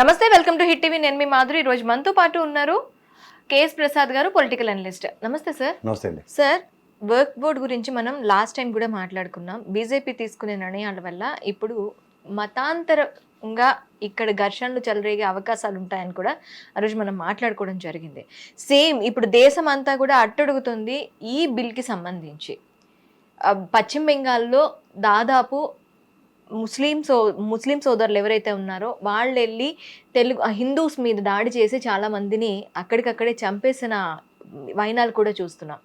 నమస్తే welcome to hit TV. నేను మీ మాధురి. రోజు మనతో పాటు ఉన్నారు కేఎస్ ప్రసాద్ గారు పొలిటికల్ అనలిస్ట్. నమస్తే సార్. నమస్తే అండి. సార్ వర్క్ బోర్డ్ గురించి మనం లాస్ట్ టైం కూడా మాట్లాడుకున్నాం. బీజేపీ తీసుకునే నిర్ణయాల వల్ల ఇప్పుడు మతాంతరంగా ఇక్కడ ఘర్షణలు చెలరేగే అవకాశాలు ఉంటాయని కూడా ఆ రోజు మనం మాట్లాడుకోవడం జరిగింది. సేమ్ ఇప్పుడు దేశం అంతా కూడా అట్టడుగుతుంది ఈ బిల్కి సంబంధించి. పశ్చిమ బెంగాల్లో దాదాపు ముస్లిం సో ముస్లిం సోదరులు ఎవరైతే ఉన్నారో వాళ్ళు వెళ్ళి తెలుగు హిందూస్ మీద దాడి చేసి చాలా మందిని అక్కడికక్కడే చంపేసిన వైనాలు కూడా చూస్తున్నాం.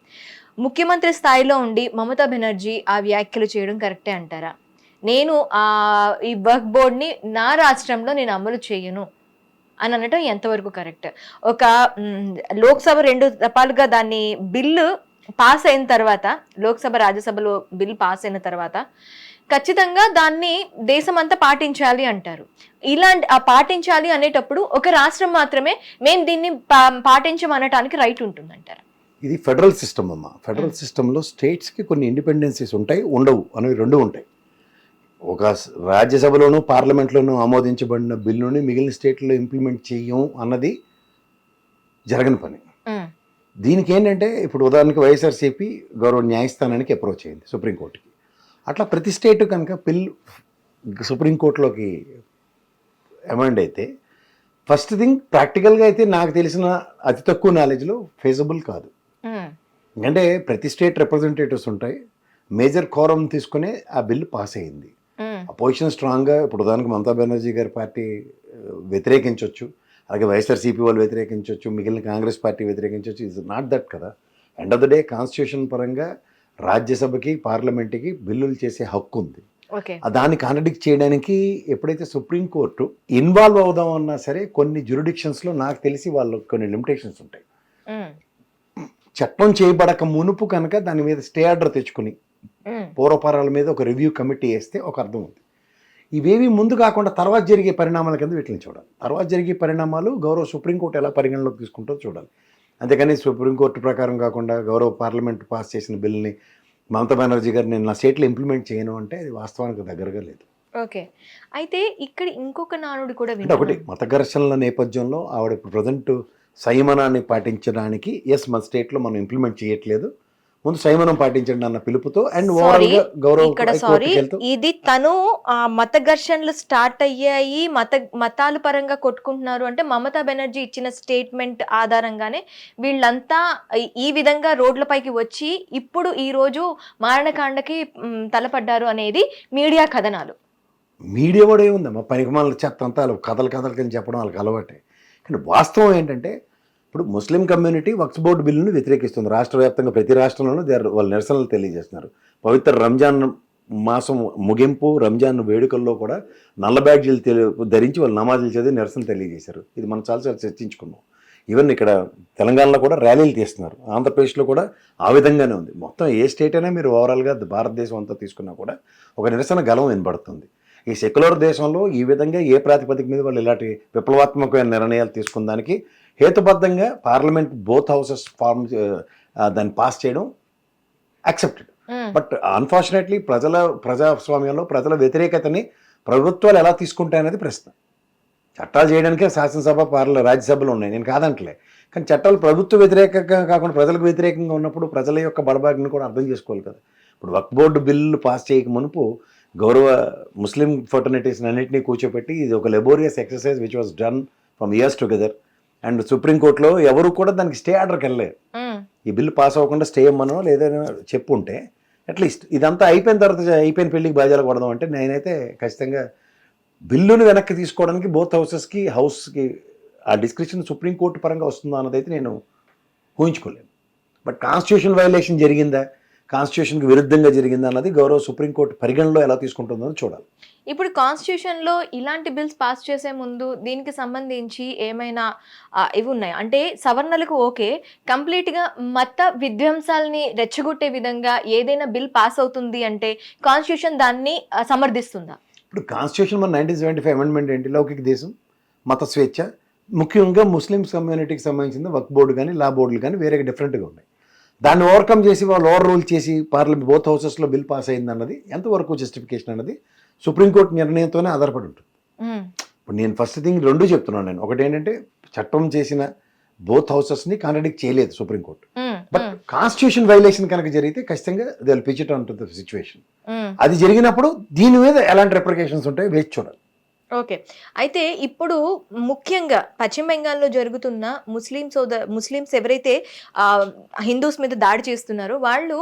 ముఖ్యమంత్రి స్థాయిలో ఉండి మమతా బెనర్జీ ఆ వ్యాఖ్యలు చేయడం కరెక్టే అంటారా? నేను ఆ ఈ వర్క్ బోర్డ్ని నా రాష్ట్రంలో నేను అమలు చేయను అని అనటం ఎంతవరకు కరెక్ట్? ఒక లోక్సభ రెండు దఫాలుగా దాన్ని బిల్లు పాస్ అయిన తర్వాత లోక్సభ రాజ్యసభలో బిల్ పాస్ అయిన తర్వాత ఖచ్చితంగా దాన్ని దేశమంతా పాటించాలి అంటారు. ఇలాంటి ఆ పాటించాలి అనేటప్పుడు ఒక రాష్ట్రం మాత్రమే మేము దీన్ని పాటించమనటానికి రైట్ ఉంటుందంటారు? ఇది ఫెడరల్ సిస్టమ్ అమ్మ. ఫెడరల్ సిస్టంలో స్టేట్స్కి కొన్ని ఇండిపెండెన్సీస్ ఉంటాయి ఉండవు అనేవి రెండు ఉంటాయి. ఒక రాజ్యసభలోనూ పార్లమెంట్లోనూ ఆమోదించబడిన బిల్లుని మిగిలిన స్టేట్లో ఇంప్లిమెంట్ చెయ్యం అన్నది జరగని పని. దీనికి ఏంటంటే ఇప్పుడు ఉదాహరణకి వైఎస్ఆర్సీపీ గౌరవ న్యాయస్థానానికి అప్రోచ్ అయింది సుప్రీంకోర్టుకి. అట్లా ప్రతి స్టేట్ కనుక బిల్ సుప్రీంకోర్టులోకి అమెండ్ అయితే ఫస్ట్ థింగ్ ప్రాక్టికల్గా అయితే నాకు తెలిసిన అతి తక్కువ నాలెడ్జ్లో ఫేజబుల్ కాదు. ఉమ్, అంటే ప్రతి స్టేట్ రిప్రజెంటేటివ్స్ ఉంటాయి. మేజర్ కోరం తీసుకునే ఆ బిల్ పాస్ అయింది. అపోజిషన్ స్ట్రాంగ్గా ఇప్పుడు ఉదాహరణకు మమతా బెనర్జీ గారి పార్టీ ఆ, వ్యతిరేకించవచ్చు అలాగే వైఎస్ఆర్సీపీ వాళ్ళు వ్యతిరేకించవచ్చు మిగిలిన కాంగ్రెస్ పార్టీ వ్యతిరేకించవచ్చు ఇస్ నాట్ దట్ కదా. End of the day constitution పరంగా రాజ్యసభకి పార్లమెంట్కి బిల్లులు చేసే హక్కు ఉంది. దాన్ని కాంట్రడిక్ట్ చేయడానికి ఎప్పుడైతే సుప్రీంకోర్టు ఇన్వాల్వ్ అవుదాం అన్నా సరే కొన్ని జ్యూరిడిక్షన్స్లో నాకు తెలిసి వాళ్ళు కొన్ని లిమిటేషన్స్ ఉంటాయి. చట్టం చేయబడక మునుపు కనుక దాని మీద స్టే ఆర్డర్ తెచ్చుకుని పూర్వపరాల మీద ఒక రివ్యూ కమిటీ వేస్తే ఒక అర్థం ఉంది. ఇవేవి ముందు కాకుండా తర్వాత జరిగే పరిణామాల కింద వీటిని చూడాలి. తర్వాత జరిగే పరిణామాలు గౌరవ సుప్రీంకోర్టు ఎలా పరిగణలోకి తీసుకుంటుందో చూడాలి. అంతేకాని సుప్రీంకోర్టు ప్రకారం కాకుండా గౌరవ పార్లమెంట్ పాస్ చేసిన బిల్ని మమతా బెనర్జీ గారు నేను నా స్టేట్లో ఇంప్లిమెంట్ చేయను అంటే అది వాస్తవానికి దగ్గరగా లేదు. ఓకే. అయితే ఇక్కడ ఇంకొక నానుడు కూడా అంటే ఒకటి మత ఘర్షణల నేపథ్యంలో ఆవిడ ప్రజెంట్ సంయమనాన్ని పాటించడానికి ఎస్ మన స్టేట్లో మనం ఇంప్లిమెంట్ చేయట్లేదు. ముందు సంయమనం పాటించండి అన్న పిలుపుతో అండ్ Sorry, ఓవరాల్గా గౌరవ ఇక్కడ సారీ ఇది తను ఆ మత ఘర్షణలు స్టార్ట్ అయ్యాయి మత మతాల పరంగా కొట్టుకుంటున్నారు అంటే మమతా బెనర్జీ ఇచ్చిన స్టేట్మెంట్ ఆధారంగానే వీళ్ళంతా ఈ- విధంగా రోడ్లపైకి వచ్చి ఇప్పుడు ఈ రోజు మారణకాండకి తలపడ్డారు అనేది మీడియా కథనాలు. మీడియా కూడా ఏముందమ్మా? పనికిమాల చెత్త అంతా కథలు కథలు కింద చెప్పడం వాళ్ళకి అలవాటే. కానీ వాస్తవం ఏంటంటే ఇప్పుడు ముస్లిం కమ్యూనిటీ వక్స్ బోర్డు బిల్లును వ్యతిరేకిస్తుంది. రాష్ట్ర వ్యాప్తంగా ప్రతి రాష్ట్రంలోనూ దేర్ వాళ్ళ నిరసనలు తెలియజేస్తున్నారు. పవిత్ర రంజాన్ మాసం ముగింపు రంజాన్ వేడుకల్లో కూడా నల్ల బ్యాడ్జీలు తెలి- ధరించి వాళ్ళు నమాజులు చదివి నిరసన తెలియజేశారు. ఇది మనం చాలాసార్లు చర్చించుకున్నాం. ఈవెన్ ఇక్కడ తెలంగాణలో కూడా ర్యాలీలు తీస్తున్నారు. ఆంధ్రప్రదేశ్లో కూడా ఆ విధంగానే ఉంది. మొత్తం ఏ స్టేట్ అయినా మీరు ఓవరాల్గా భారతదేశం అంతా తీసుకున్నా కూడా ఒక నిరసన గలం వినబడుతుంది. ఈ సెక్యులర్ దేశంలో ఈ విధంగా ఏ ప్రాతిపదిక మీద వాళ్ళు ఇలాంటి విప్లవాత్మకమైన నిర్ణయాలు తీసుకున్న దానికి హేతుబద్ధంగా పార్లమెంట్ బోత్ హౌసెస్ ఫార్మ్ దాన్ని పాస్ చేయడం యాక్సెప్టెడ్. బట్ అన్ఫార్చునేట్లీ ప్రజల ప్రజాస్వామ్యంలో ప్రజల వ్యతిరేకతని ప్రభుత్వాలు ఎలా తీసుకుంటాయనేది ప్రశ్న. చట్టాలు చేయడానికే శాసనసభ పార్ల రాజ్యసభలు ఉన్నాయి. నేను కాదంటలే. కానీ చట్టాలు ప్రభుత్వ వ్యతిరేకంగా కాకుండా ప్రజలకు వ్యతిరేకంగా ఉన్నప్పుడు ప్రజల యొక్క బడబాగ్ని కూడా అర్థం చేసుకోవాలి కదా. ఇప్పుడు వక్ బోర్డు బిల్లు పాస్ చేయక మునుపు గౌరవ ముస్లిం ఫర్టర్నిటీస్ అన్నింటినీ కూర్చోపెట్టి ఇది ఒక laborious exercise which was done from years together and సుప్రీంకోర్టులో ఎవరు కూడా దానికి స్టే ఆర్డర్కి వెళ్ళలేదు. ఈ బిల్లు పాస్ అవ్వకుండా స్టే ఇమ్మనో లేదని చెప్పుంటే అట్లీస్ట్ ఇదంతా అయిపోయిన తర్వాత అయిపోయిన పెళ్ళికి బాధ్యాలు కొడదాం అంటే నేనైతే ఖచ్చితంగా బిల్లును వెనక్కి తీసుకోవడానికి బోత్ హౌసెస్కి హౌస్కి ఆ డిస్క్రిప్షన్ సుప్రీంకోర్టు పరంగా వస్తుందా అన్నదైతే నేను ఊహించుకోలేను. బట్ కాన్స్టిట్యూషన్ వైలేషన్ జరిగిందా? కాన్స్టిట్యూషన్కి విరుద్ధంగా జరిగిందా అన్నది గౌరవ సుప్రీంకోర్టు పరిగణలో ఎలా తీసుకుంటుందో చూడాలి. ఇప్పుడు కాన్స్టిట్యూషన్లో ఇలాంటి బిల్స్ పాస్ చేసే ముందు దీనికి సంబంధించి ఏమైనా ఇవి ఉన్నాయి? అంటే సవర్ణలకు ఓకే కంప్లీట్గా మత విధ్వంసాలని రెచ్చగొట్టే విధంగా ఏదైనా బిల్ పాస్ అవుతుంది అంటే కాన్స్టిట్యూషన్ దాన్ని సమర్థిస్తుందా? ఇప్పుడు కాన్స్టిట్యూషన్ మన నైన్టీన్ సెవెంటీ ఫైవ్ అమెండ్మెంట్ ఏంటి? లౌకిక దేశం మత స్వేచ్ఛ ముఖ్యంగా ముస్లిమ్స్ కమ్యూనిటీకి సంబంధించిన వక్ బోర్డు కానీ లా బోర్డులు కానీ వేరే డిఫరెంట్గా ఉన్నాయి. దాన్ని ఓవర్కమ్ చేసి వాళ్ళు ఓవర్ రూల్ చేసి పార్లమెంట్ బోత్ హౌసెస్లో బిల్ పాస్ అయింది అన్నది ఎంతవరకు జస్టిఫికేషన్ అన్నది సుప్రీంకోర్టు నిర్ణయంతోనే ఆధారపడి ఉంటుంది. ఇప్పుడు నేను ఫస్ట్ థింగ్ రెండు చెప్తున్నాను నేను. ఒకటి ఏంటంటే చట్టం చేసిన బోత్ హౌసెస్ని కాంట్రడిక్ట్ చేయలేదు supreme court but constitution violation కనుక జరిగితే ఖచ్చితంగా they pitch it on to the situation. అది జరిగినప్పుడు దీని మీద ఎలాంటి రెప్రికేషన్స్ ఉంటాయో వేచి చూడాలి. ఓకే. అయితే ఇప్పుడు ముఖ్యంగా పశ్చిమ బెంగాల్లో జరుగుతున్న ముస్లిం సోద ముస్లిమ్స్ ఎవరైతే హిందూస్ మీద దాడి చేస్తున్నారో వాళ్ళు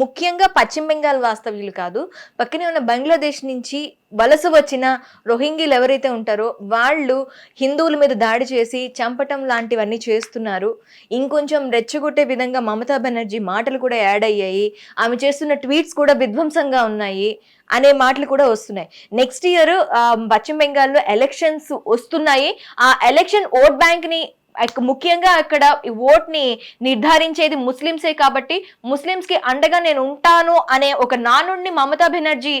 ముఖ్యంగా పశ్చిమ బెంగాల్ వాస్తవ్యులు కాదు పక్కనే ఉన్న బంగ్లాదేశ్ నుంచి వలస వచ్చిన రోహింగ్యలు ఎవరైతే ఉంటారో వాళ్ళు హిందువుల మీద దాడి చేసి చంపటం లాంటివన్నీ చేస్తున్నారు. ఇంకొంచెం రెచ్చగొట్టే విధంగా మమతా బెనర్జీ మాటలు కూడా యాడ్ అయ్యాయి. ఆమె చేస్తున్న ట్వీట్స్ కూడా విధ్వంసంగా ఉన్నాయి అనే మాటలు కూడా వస్తున్నాయి. నెక్స్ట్ ఇయర్ పశ్చిమ బెంగాల్లో ఎలక్షన్స్ వస్తున్నాయి. ఆ ఎలక్షన్ ఓట్ బ్యాంక్ని ముఖ్యంగా అక్కడ ఈ ఓట్ని నిర్ధారించేది ముస్లింసే కాబట్టి ముస్లింస్కి అండగా నేను ఉంటాను అనే ఒక నానుడిని మమతా బెనర్జీ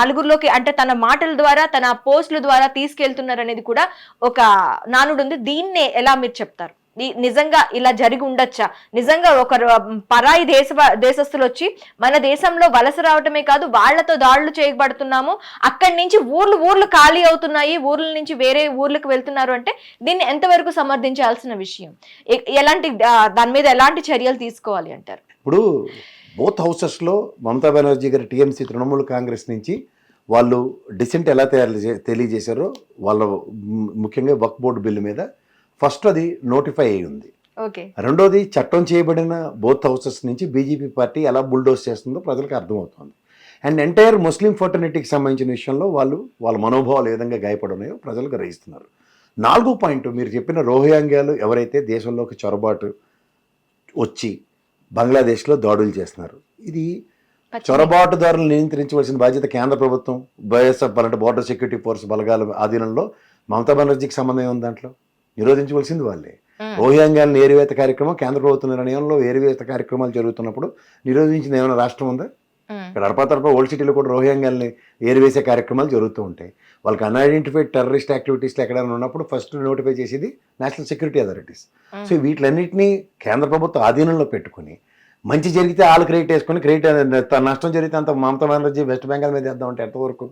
నలుగురిలోకి అంటే తన మాటల ద్వారా తన పోస్టుల ద్వారా తీసుకెళ్తున్నారు అనేది కూడా ఒక నానుడు ఉంది దీన్నే ఎలా మీరు చెప్తారు? నిజంగా ఇలా జరిగి ఉండొచ్చా? నిజంగా ఒక పరాయి దేశ దేశస్తులు వచ్చి మన దేశంలో వలస రావటమే కాదు వాళ్ళతో దాడులు చేయబడుతున్నాము. అక్కడి నుంచి ఊర్లు ఊర్లు ఖాళీ అవుతున్నాయి. ఊర్ల నుంచి వేరే ఊర్లకు వెళ్తున్నారు అంటే దీన్ని ఎంతవరకు సమర్థించాల్సిన విషయం? ఎలాంటి దాని మీద ఎలాంటి చర్యలు తీసుకోవాలి అంటారు? ఇప్పుడు బోత్ హౌసెస్లో మమతా బెనర్జీ గారి టీఎంసీ తృణమూల్ కాంగ్రెస్ నుంచి వాళ్ళు డిసెంట్ ఎలా తయారు చే- తెలియజేశారో వాళ్ళ ముఖ్యంగా వక్ బోర్డు బిల్లు మీద ఫస్ట్ అది నోటిఫై అయి ఉంది ఓకే. రెండోది చట్టం చేయబడిన బోత్ హౌసెస్ నుంచి బీజేపీ పార్టీ ఎలా బుల్డోస్ చేస్తుందో ప్రజలకు అర్థమవుతుంది. అండ్ ఎంటైర్ ముస్లిం ఫర్టర్నిటీకి సంబంధించిన విషయంలో వాళ్ళు వాళ్ళ మనోభావాలు ఏ విధంగా గాయపడున్నాయో ప్రజలు గ్రహిస్తున్నారు. నాలుగో పాయింట్ మీరు చెప్పిన రోహింగ్యాలు ఎవరైతే దేశంలోకి చొరబాటు వచ్చి బంగ్లాదేశ్లో దాడులు చేస్తున్నారు. ఇది చొరబాటుదారులను నియంత్రించవలసిన బాధ్యత కేంద్ర ప్రభుత్వం బైఎస్ఎఫ్ అంటే బోర్డర్ సెక్యూరిటీ ఫోర్స్ బలగాల ఆధీనంలో మమతా బెనర్జీకి సంబంధం ఉంది దాంట్లో? నిరోధించవలసింది వాళ్ళే. ఉమ్, రోహింగ్యాలను ఏరివేత కార్యక్రమం కేంద్ర ప్రభుత్వ నిర్ణయంలో ఏరివేత కార్యక్రమాలు జరుగుతున్నప్పుడు నిరోధించిన ఏమైనా రాష్ట్రం ఉందా? ఇక్కడ అడపాతడప ఓల్డ్ సిటీలో కూడా రోహింగ్యాల్ని ఏరివేసే కార్యక్రమాలు జరుగుతూ ఉంటాయి. వాళ్ళకి అన్ఐడెంటిఫైడ్ టెర్రరిస్ట్ యాక్టివిటీస్లో ఎక్కడైనా ఉన్నప్పుడు ఫస్ట్ నోటిఫై చేసేది నేషనల్ సెక్యూరిటీ అథారిటీస్. సో వీటిలన్నింటినీ కేంద్ర ప్రభుత్వం ఆధీనంలో పెట్టుకుని మంచి జరిగితే వాళ్ళు క్రియేట్ చేసుకుని క్రియేట్ నష్టం జరిగితే అంత మమతా బెనర్జీ వెస్ట్ బెంగాల్ మీద వేద్దాం అంటే ఎంతవరకు?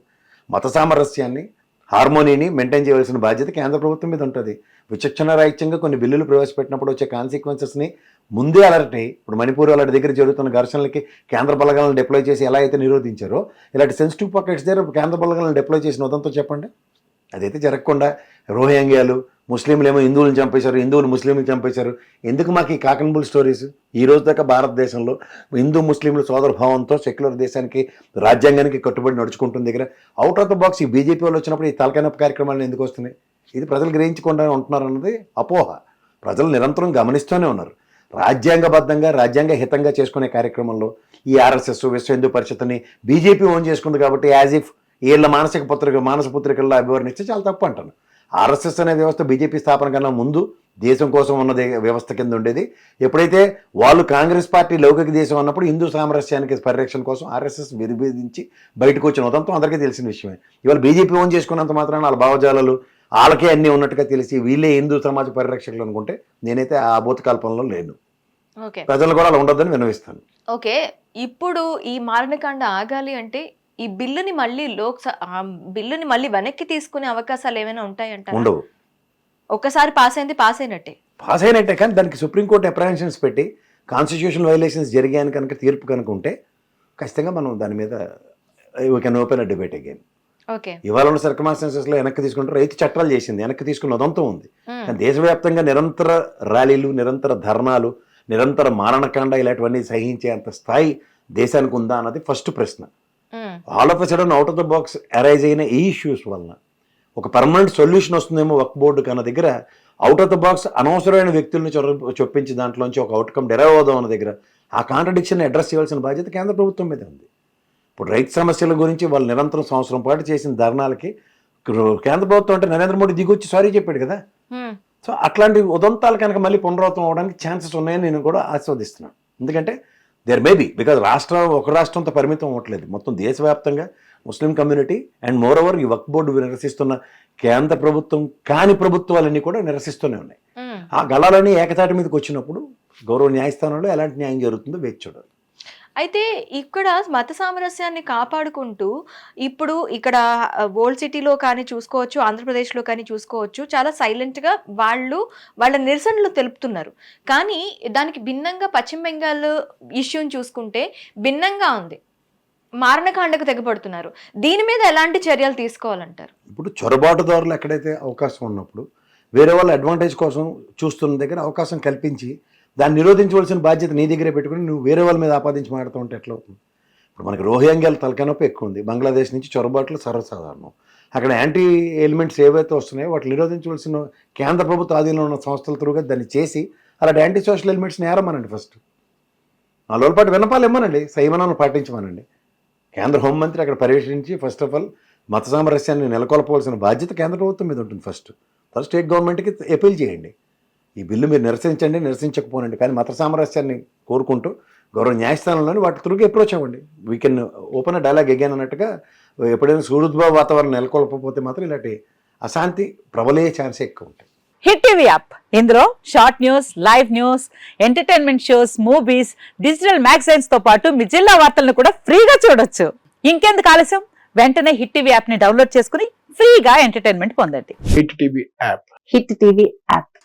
మత సామరస్యాన్ని హార్మోనీని మెయింటైన్ చేయవలసిన బాధ్యత కేంద్ర ప్రభుత్వం మీద ఉంటుంది. విచక్షణ రాహిత్యంగా కొన్ని బిల్లులు ప్రవేశపెట్టినప్పుడు వచ్చే కాన్సిక్వెన్సెస్ని ముందే అలర్ట్ అయ్యి ఇప్పుడు మణిపూర్ అలాంటి దగ్గర జరుగుతున్న ఘర్షణలకి కేంద్ర బలగాలను డిప్లాయ్ చేసి ఎలా అయితే నిరోధించారో ఇలాంటి సెన్సిటివ్ పాకెట్స్ దగ్గర కేంద్ర బలగాలను డిప్లాయ్ చేసిన ఉదంతో చెప్పండి? అదైతే జరగకుండా రోహింగ్యాలు ముస్లింలు ఏమో హిందువులను చంపేశారు హిందువులు ముస్లింలు చంపేశారు. ఎందుకు మాకు ఈ కాకన్బుల్ స్టోరీస్? ఈ రోజు దాకా భారతదేశంలో హిందూ ముస్లింలు సోదర భావంతో సెక్యులర్ దేశానికి రాజ్యాంగానికి కట్టుబడి నడుచుకుంటుంది దగ్గర. అవుట్ ఆఫ్ ద బాక్స్ ఈ బీజేపీ వాళ్ళు వచ్చినప్పుడు ఈ తలకాయనొప్పి కార్యక్రమాలు ఎందుకు వస్తున్నాయి? ఇది ప్రజలు గ్రహించకుండా ఉంటున్నారు అన్నది అపోహ. ప్రజలు నిరంతరం గమనిస్తూనే ఉన్నారు. రాజ్యాంగబద్ధంగా రాజ్యాంగ హితంగా చేసుకునే కార్యక్రమంలో ఈ ఆర్ఎస్ఎస్ విశ్వ హిందూ పరిషత్ని బీజేపీ ఓన్ చేసుకుంది కాబట్టి యాజ్ ఇఫ్ వీళ్ళ మానసిక పత్రిక మానస పత్రికల్లో అభివర్ణిస్తే చాలా తప్పు అంటాను. ఆర్ఎస్ఎస్ అనే వ్యవస్థ బీజేపీ స్థాపన కన్నా ముందు దేశం కోసం ఉన్నది వ్యవస్థ కింద ఉండేది. ఎప్పుడైతే వాళ్ళు కాంగ్రెస్ పార్టీ లౌకిక దేశం అన్నప్పుడు హిందూ సామరస్యానికి పరిరక్షణ కోసం ఆర్ఎస్ఎస్ విభేదించి బయటకు వచ్చిన ఉదంతం అందరికీ తెలిసిన విషయమే. ఇవాళ బీజేపీ ఓన్ చేసుకున్నంత మాత్రాన వాళ్ళ భావజాలాలు వాళ్ళకే అన్నీ ఉన్నట్టుగా తెలిసి వీళ్ళే హిందూ సమాజ పరిరక్షకులు అనుకుంటే నేనైతే ఆ భూతకల్పనలో లేను. ఓకే. ప్రజలు కూడా అలా ఉండొద్దని వినవిస్తాను ఓకే. ఇప్పుడు ఈ మారణకాండ ఆగాలి అంటే ఈ బిల్లుని మళ్ళీ ఆ బిల్లుని మళ్ళీ వెనక్కి తీసుకునే అవకాశాలు ఏమైనా ఉంటాయంటారా? ఉండవు. ఒక్కసారి పాస్ అయింది పాస్ అయినట్టే. పాస్ అయినట్టే కానీ దానికి సుప్రీంకోర్టు అప్రహెన్షన్స్ పెట్టి కాన్స్టిట్యూషన్ వైలేషన్స్ జరిగాయని కనుక తీర్పు కనుక ఉంటే ఖచ్చితంగా మనం దాని మీద we can open a debate again okay. ఇవాళ ఉన్న సర్కమాస్టెన్సెస్లో వెనక్కి తీసుకుంటే రైతు చట్టాలు చేసింది వెనక్కి తీసుకున్న ఉదంతం ఉంది. కానీ దేశవ్యాప్తంగా నిరంతర ర్యాలీలు నిరంతర ధర్నాలు నిరంతర మారణకాండ ఇలాంటివన్నీ సహించే అంత స్థాయి దేశానికి ఉందా అన్నది ఫస్ట్ ప్రశ్న. All of sudden out of the box arise అయిన ఈ ఇష్యూస్ వలన. ఒక పర్మనెంట్ సొల్యూషన్ వస్తుందేమో వర్క్ బోర్డు కన్నా దగ్గర అవుట్ ఆఫ్ ద బాక్స్ అనవసరమైన వ్యక్తుల్ని చొప్పించి దాంట్లోంచి ఒక అవుట్కమ్ డెరైవ్ అవుదాం అన్న దగ్గర ఆ కాంట్రడిక్షన్ అడ్రస్ చేయాల్సిన బాధ్యత కేంద్ర ప్రభుత్వం మీద ఉంది. ఇప్పుడు రైతు సమస్యల గురించి వాళ్ళు నిరంతరం సంవత్సరం పాటు చేసిన ధర్నాలకి కేంద్ర ప్రభుత్వం అంటే నరేంద్ర మోడీ దిగొచ్చి సారీ చెప్పాడు కదా? సో అట్లాంటి ఉదంతాలు కనుక మళ్ళీ పునరావృతం అవడానికి ఛాన్సెస్ ఉన్నాయని నేను కూడా ఆస్వాదిస్తున్నాను. ఎందుకంటే దేర్ మేబీ బికాజ్ రాష్ట్రం ఒక రాష్ట్రంతో పరిమితం అవ్వట్లేదు. మొత్తం దేశవ్యాప్తంగా Muslim community and more over ఈ వక్ బోర్డు నిరసిస్తున్న కేంద్ర ప్రభుత్వం కాని ప్రభుత్వాలన్నీ కూడా నిరసిస్తూనే ఉన్నాయి. ఆ గళాలన్నీ ఏకతాటి మీదకి వచ్చినప్పుడు గౌరవ న్యాయస్థానంలో ఎలాంటి న్యాయం జరుగుతుందో వేచి చూడాలి. అయితే ఇక్కడ మత సామరస్యాన్ని కాపాడుకుంటూ ఇప్పుడు ఇక్కడ ఓల్డ్ సిటీలో కానీ చూసుకోవచ్చు ఆంధ్రప్రదేశ్లో కానీ చూసుకోవచ్చు చాలా సైలెంట్గా వాళ్ళు వాళ్ళ నిరసనలు తెలుపుతున్నారు. కానీ దానికి భిన్నంగా పశ్చిమ బెంగాల్ ఇష్యూని చూసుకుంటే భిన్నంగా ఉంది. మారణకాండకు తెగపడుతున్నారు. దీని మీద ఎలాంటి చర్యలు తీసుకోవాలంటారు? ఇప్పుడు చొరబాటుదారులు ఎక్కడైతే అవకాశం ఉన్నప్పుడు వేరే వాళ్ళ అడ్వాంటేజ్ కోసం చూస్తున్న దగ్గర అవకాశం కల్పించి దాన్ని నిరోధించవలసిన బాధ్యత నీ దగ్గరే పెట్టుకుని నువ్వు వేరే వాళ్ళ మీద ఆపాదించి మాడుతూ ఉంటే ఎట్లా అవుతుంది? ఇప్పుడు మనకి రోహింగ్యాల తలకనొప్పి ఎక్కువ ఉంది. బంగ్లాదేశ్ నుంచి చొరబాట్లు సర్వసాధారణం. అక్కడ యాంటీ ఎలిమెంట్స్ ఏవైతే వస్తున్నాయో వాటిని నిరోధించవలసిన కేంద్ర ప్రభుత్వ ఆధీనంలో ఉన్న సంస్థల త్రూగా దాన్ని చేసి అలాంటి యాంటీ సోషల్ ఎలిమెంట్స్ని నేరమనండి ఫస్ట్ ఆ లోపల వినపాలు ఇమ్మనండి. సంయమనాలను పాటించమనండి. కేంద్ర హోంమంత్రి అక్కడ పర్యవేక్షించి ఫస్ట్ ఆఫ్ ఆల్ మత సామరస్యాన్ని నెలకొల్పవలసిన బాధ్యత కేంద్ర ప్రభుత్వం మీద ఉంటుంది ఫస్ట్ ఫస్ట్ స్టేట్ గవర్నమెంట్కి అపీల్ చేయండి. ఈ బిల్లు మీరు నిరసించండి నిరసించకపోనండి. కానీ మత సామరస్యాన్ని కోరుకుంటూ గౌరవ న్యాయస్థానంలోని వాటి తిరిగి అప్రోచ్ అవ్వండి we can open dialogue again అన్నట్టుగా ఎప్పుడైనా సూరుద్భావ వాతావరణం నెలకొల్పకపోతే మాత్రం ఇలాంటి అశాంతి ప్రబలే ఛాన్స్ ఎక్కువ ఉంటాయి. హిట్ టీవీ యాప్ ఇందులో short news live news entertainment shows movies digital మ్యాగజైన్స్తో పాటు మీ జిల్లా వార్తలను కూడా ఫ్రీగా చూడొచ్చు. ఇంకెందుకు ఆలస్యం? వెంటనే హిట్ టీవీ యాప్ని డౌన్లోడ్ చేసుకుని ఫ్రీగా ఎంటర్టైన్మెంట్ పొందండి. Hit TV app Hit TV app